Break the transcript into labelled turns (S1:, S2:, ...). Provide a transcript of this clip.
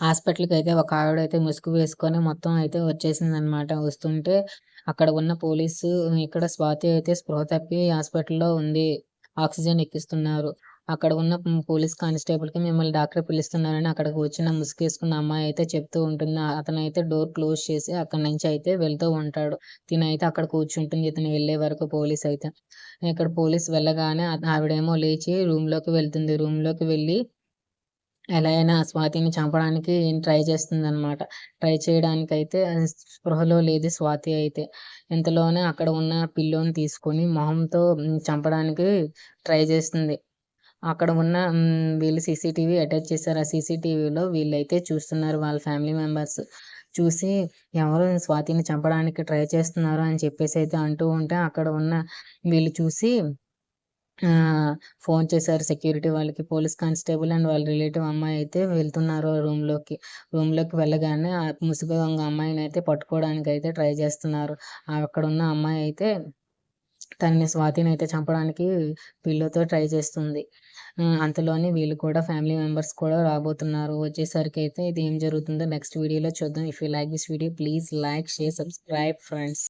S1: హాస్పిటల్‌కి అయితే ఒక ఆవిడ అయితే ముసుగు వేసుకొని మొత్తం అయితే వచ్చేసిందనమాట. వస్తుంటే అక్కడ ఉన్న పోలీసు ఇక్కడ స్వాతి అయితే స్పృహ తప్పి హాస్పిటల్‌లో ఉంది. ఆక్సిజన్ ఎక్కిస్తున్నారు. అక్కడ ఉన్న పోలీస్ కానిస్టేబుల్‌కి మిమ్మల్ని డాక్టర్ పిలుస్తున్నారని అక్కడికి వచ్చిన ముసుగేసుకున్న అమ్మాయి అయితే చెప్తూ ఉంటుంది. అతనైతే డోర్ క్లోజ్ చేసి అక్కడి నుంచి అయితే వెళ్తూ ఉంటాడు. తినైతే అక్కడ కూర్చుంటుంది. ఇతను వెళ్ళే వరకు పోలీస్ అయితే. ఇక్కడ పోలీస్ వెళ్ళగానే ఆవిడేమో లేచి రూమ్‌లోకి వెళ్తుంది. రూమ్‌లోకి వెళ్ళి ఎలా అయినా స్వాతిని చంపడానికి ట్రై చేస్తుందనమాట. ట్రై చేయడానికైతే స్పృహలో లేదు స్వాతి అయితే. ఇంతలోనే అక్కడ ఉన్న పిల్లోని తీసుకొని మొహంతో చంపడానికి ట్రై చేస్తుంది. అక్కడ ఉన్న వీళ్ళు సీసీటీవీ అటాచ్ చేశారు. ఆ సీసీటీవీలో వీళ్ళైతే చూస్తున్నారు వాళ్ళ ఫ్యామిలీ మెంబర్స్. చూసి ఎవరు స్వాతిని చంపడానికి ట్రై చేస్తున్నారు అని చెప్పేసి అయితే అంటూ ఉంటే అక్కడ ఉన్న వీళ్ళు చూసి ఫోన్ చేశారు సెక్యూరిటీ వాళ్ళకి. పోలీస్ కానిస్టేబుల్ అండ్ వాళ్ళ రిలేటివ్ అమ్మాయి అయితే వెళ్తున్నారు రూమ్‌లోకి. రూమ్‌లోకి వెళ్ళగానే ఆ ముసుగు దొంగ పట్టుకోవడానికి అయితే ట్రై చేస్తున్నారు. అక్కడ ఉన్న అమ్మాయి అయితే తనని అయితే చంపడానికి పిల్లోతో ట్రై చేస్తుంది. అంతలోనే వీళ్ళు కూడా ఫ్యామిలీ మెంబర్స్ కూడా రాబోతున్నారు. వచ్చేసరికి అయితే ఇది ఏం జరుగుతుందో నెక్స్ట్ వీడియోలో చూద్దాం. If you like this video please like, share, subscribe friends.